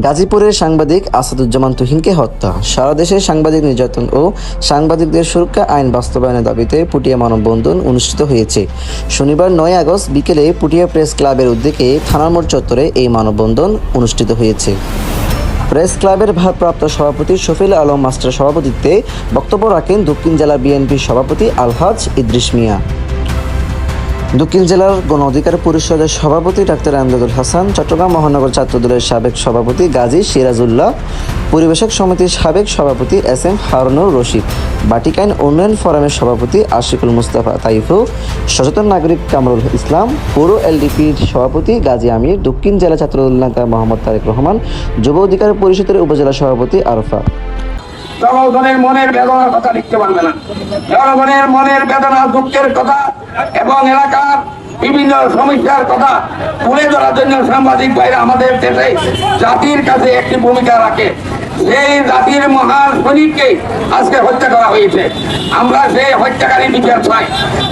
গাজীপুরের সাংবাদিক আসাদুজ্জামান তুহিনকে হত্যা। সারা দেশে সাংবাদিক নির্যাতন ও সাংবাদিকদের সুরক্ষা আইন বাস্তবায়নের দাবিতে পুটিয়া মানববন্ধন অনুষ্ঠিত হয়েছে। শনিবার নয় আগস্ট বিকেলে পুটিয়া প্রেস ক্লাবের উদ্যোগে থানার মোড় চত্বরে এই মানববন্ধন অনুষ্ঠিত হয়েছে। প্রেস ক্লাবের ভারপ্রাপ্ত সভাপতি শফিল আলম মাস্টার সভাপতিত্বে বক্তব্য রাখেন দক্ষিণ জেলা বিএনপির সভাপতি আলহাজ ইদ্রিস মিয়া। দক্ষিণ জেলার গণ অধিকার পরিষদের সভাপতি ডাক্তার আমজাদুল হাসান, চট্টগ্রাম মহানগর ছাত্রদলের সাবেক সভাপতি গাজী সিরাজুল্লাহ পরিবেশক সমিতির সাবেক সভাপতি এস এম হারুনুর রশিদ, বাটিকাইন উন্নয়ন ফোরামের সভাপতি আশিকুল মুস্তাফা তাইফু, সচেতন নাগরিক কামরুল ইসলাম, পৌর এলডিপির সভাপতি গাজী আমির, দক্ষিণ জেলা ছাত্রদল নেতা মোহাম্মদ তারেক রহমান, যুব অধিকার পরিষদের উপজেলা সভাপতি আরফা। জনগণের মনের বেদনার কথা লিখতে পারবে না। জনগণের মনের বেদনা দুঃখের কথা এবং এলাকার বিভিন্ন সমস্যার কথা তুলে ধরার জন্য সাংবাদিক ভাইরা আমাদের দেশে জাতির কাছে একটি ভূমিকা রাখে। সেই জাতির মহান সৈনিককে আজকে হত্যা করা হয়েছে। আমরা সেই হত্যাকারী বিচার চাই।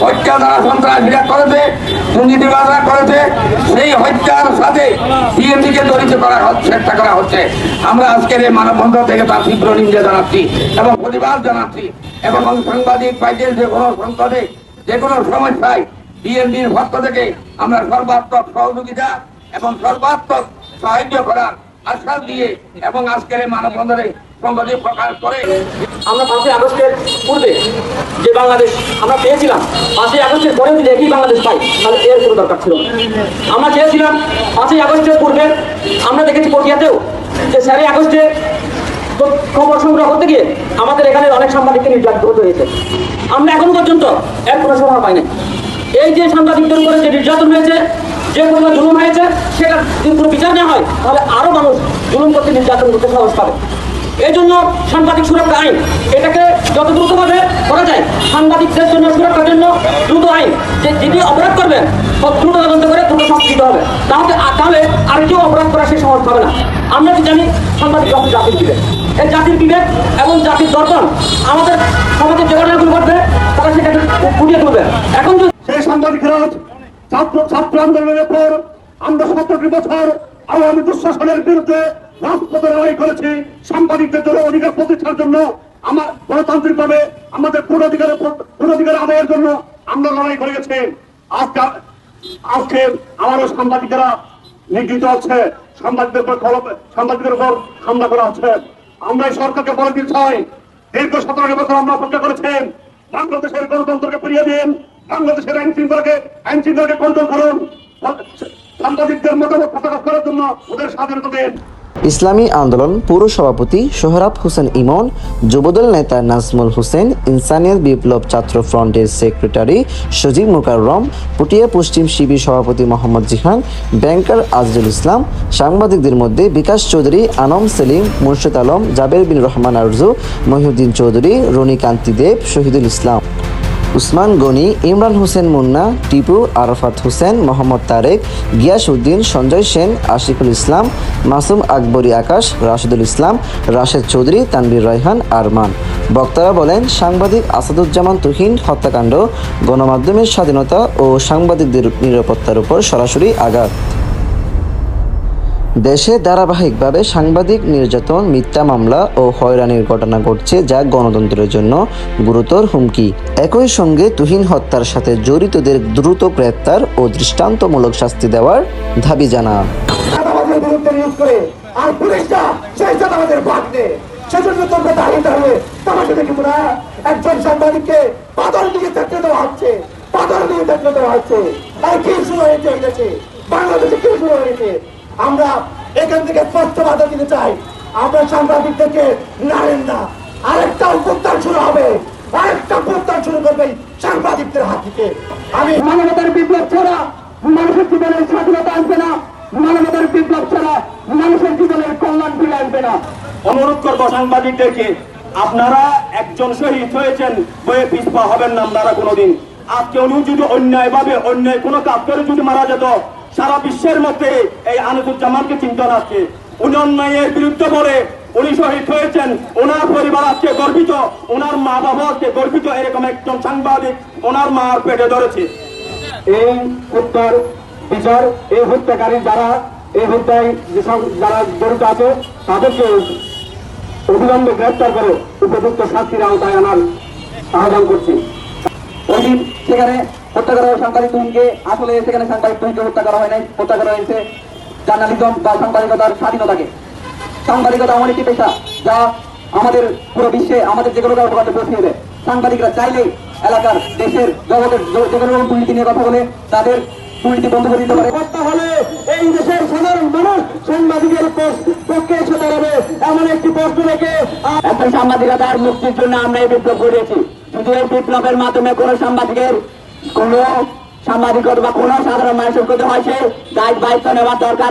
হত্যা দ্বারা সন্ত্রাসীরা করেছে, দুর্নীতিবাজরা করেছে, সেই হত্যার সাথে বিএনপিকে জড়িত করা চেষ্টা করা হচ্ছে। আমরা আজকের এই মানববন্ধন থেকে তার তীব্র নিন্দা জানাচ্ছি এবং প্রতিবাদ জানাচ্ছি। এবং সাংবাদিক ভাইদের যে কোনো সংকটে, যে কোনো সমস্যায় বিএনপির পক্ষ থেকে আমরা সর্বাত্মক সহযোগিতা এবং সর্বাত্মক সাহায্য করার আশ্বাস দিয়ে এবং আজকের মানববন্ধনে সংগতি প্রকাশ করে আমরা পাঁচই আগস্টের পূর্বে যে বাংলাদেশ আমরা পেয়েছিলাম, পাঁচই আগস্টের পরেও যদি একই বাংলাদেশ পাই, তাহলে এর কোনো দরকার ছিল আমরা চেয়েছিলাম পাঁচই আগস্টের পূর্বে, আমরা দেখেছি পটিয়াতেও যে স্যারই আগস্টে খবর সংগ্রহ করতে গিয়ে আমাদের এখানে অনেক সাংবাদিককে নির্যাতিত হতে হয়েছে। আমরা এখনও পর্যন্ত এক কোনো সভা পাই নাই এই যে সাংবাদিকদের উপরে যে নির্যাতন হয়েছে, যে কোনো জুলুম হয়েছে, সেটা যদি কোনো বিচার না হয়, তাহলে আরও মানুষ জুলুম করতে, নির্যাতন করতে সাহস পাবে। এই জন্য সাংবাদিক সুরক্ষা আইন, এটাকে যত দ্রুতভাবে করা যায়, সাংবাদিকদের জন্য, সুরক্ষার জন্য দ্রুত আইন, যে যিনি অপরাধ করবেন দ্রুত তদন্ত করে দ্রুত শাস্তি দিতে হবে। তাহলে তাহলে আর কেউ অপরাধ করা সে সহজ হবে না। আমরা কি জানি সাংবাদিক যখন জাতির বিবেক, এই জাতির বিবেক এবং জাতির দর্পণ আমাদের সমাজের যে ঘটনাগুলো ঘটবে, তারা সেটাকে ফুটিয়ে তুলবে। এখন যদি আজকে আমারও সাংবাদিকেরা নিগৃহীত হচ্ছে। সাংবাদিকদের উপর সাংবাদিকদের উপর হামলা করা হচ্ছে। আমরা সরকারকে বলে দিতে চাই, দীর্ঘ সতেরো বছর আমরা অপেক্ষা করেছেন বাংলাদেশের গণতন্ত্রকে ফিরিয়ে দিন। বাংলাদেশের আইন শৃঙ্খলাকে আইন শৃঙ্খলাকে কন্ট্রোল করুন। সাংবাদিকদের মতামত প্রকাশ করার জন্য ওদের স্বাধীনতা দিন। ইসলামী আন্দোলন পৌর সভাপতি সোহরাব হোসেন ইমন, যুবদল নেতা নাজমুল হোসেন, ইনসানিয়ত বিপ্লব ছাত্র ফ্রন্টের সেক্রেটারি সজীব মুকাররম, পুটিয়া পশ্চিম শিবির সভাপতি মোহাম্মদ জিহান, ব্যাংকার আজরুল ইসলাম, সাংবাদিকদের মধ্যে বিকাশ চৌধুরী, আনম সেলিম, মুর্শিদ আলম, জাবের বিন রহমান আরজু, মহিউদ্দিন চৌধুরী রনি কান্তি দেব, শহীদুল ইসলাম। উসমান গনি, ইমরান হোসেন মুন্না, টিপু আরাফাত হোসেন, মোহাম্মদ তারেক গিয়াস উদ্দিন সঞ্জয় সেন, আশিকুল ইসলাম, মাসুম আকবরী আকাশ, রাশেদুল ইসলাম, রাশেদ চৌধুরী, তানভীর রয়হান, আরমান। বক্তারা বলেন, সাংবাদিক আসাদুজ্জামান তুহিন, হত্যাকাণ্ড, গণমাধ্যমের স্বাধীনতা ও সাংবাদিকদের নিরাপত্তার উপর সরাসরি আঘাত। দেশে ধারাবাহিকভাবে সাংবাদিক নির্যাতন, মিথ্যা মামলা ও হয়রানির ঘটনা ঘটছে যা গণতন্ত্রের জন্য গুরুতর হুমকি। একই সঙ্গে তুহিন হত্যার সাথে জড়িতদের দ্রুত গ্রেপ্তার ও দৃষ্টান্তমূলক শাস্তি দেওয়ার দাবি হয়েছে বাংলাদেশে কি শুরু হয়েছে? আমরা এখান থেকে স্পষ্ট বাধা দিতে চাই। আমরা সাংবাদিকদেরকে নাড়েন না। আরেকটা উত্তার শুরু হবে। আরেকটা উত্তার শুরু করবে সাংবাদিকদের হাত থেকে। আমি মানবতার বিপ্লব ছাড়া মানুষের জীবনের স্বাধীনতা আসবে না। মানবতার বিপ্লব ছাড়া মানুষের জীবনের কল্যাণ ফিরে আসবে না। অনুরোধ করব সাংবাদিকদেরকে আপনারা একজন শহীদ হয়েছেন বয়ে পিছপা হবেন না আপনারা কোনোদিন। আজকে উনি যদি অন্যায় ভাবে অন্যায় কোনো কাজ করে যদি মারা যেত সারা বিশ্বের মধ্যে এই আনিসুজ্জামানকে চিন্তা আসছে উনি অন্যায়ের বিরুদ্ধে বলে উনি শহীদ হয়েছেন। ওনার পরিবার আজকে গর্বিত। ওনার মা বাবা আজকে গর্বিত। এরকম একজন সাংবাদিক ওনার মার পেটে ধরেছে। এই হত্যার বিচার এই হত্যাকারী যারা এই হত্যায় যেসব যারা জড়িত আছে তাদেরকে অবিলম্বে গ্রেপ্তার করে উপযুক্ত শাস্তির আওতায় আনার আহ্বান করছি। ওই দিন সেখানে হত্যা করা হয় সাংবাদিক তুহিনকে আসলে সেখানে সাংবাদিক তুহিনকে হত্যা করা হয় নাই। হত্যা করা হয়েছে জার্নালিজম বা সাংবাদিকতার স্বাধীনতাকে। সাংবাদিকতা এমন একটি পেশা যা আমাদের পুরো বিশ্বে আমাদের যে কোনো কর্মকাণ্ডে পৌঁছিয়ে দেয় সাংবাদিকরা চাইলেই এলাকার দেশের জগতের যে কোনো রকম দুর্নীতি নিয়ে কথা বলে তাদের দুর্নীতি বন্ধ করে দিতে পারে। হলে এই দেশের সাধারণ মানুষ সাংবাদিকের পক্ষে এসে দাঁড়াবে। এমন একটি প্রশ্ন রেখে এখন সাংবাদিকতার মুক্তির জন্য আমরা এই বিপ্লব করেছি শুধু এই বিপ্লবের মাধ্যমে কোন সাংবাদিকের কোন বা কোন সাধারণ মানুষের ক্ষতি হয়েছে দায়িত্ব নেওয়ার দরকার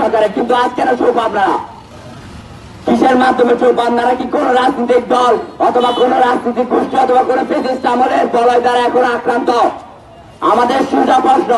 সরকারের। কিন্তু আজকে না আপনারা কিসের মাধ্যমে চোখ আপনারা কি কোন রাজনৈতিক দল অথবা কোন রাজনৈতিক গোষ্ঠী অথবা কোন প্রতিষ্ঠা আমলের বলয় দ্বারা এখন আক্রান্ত? আমাদের সোজা প্রশ্ন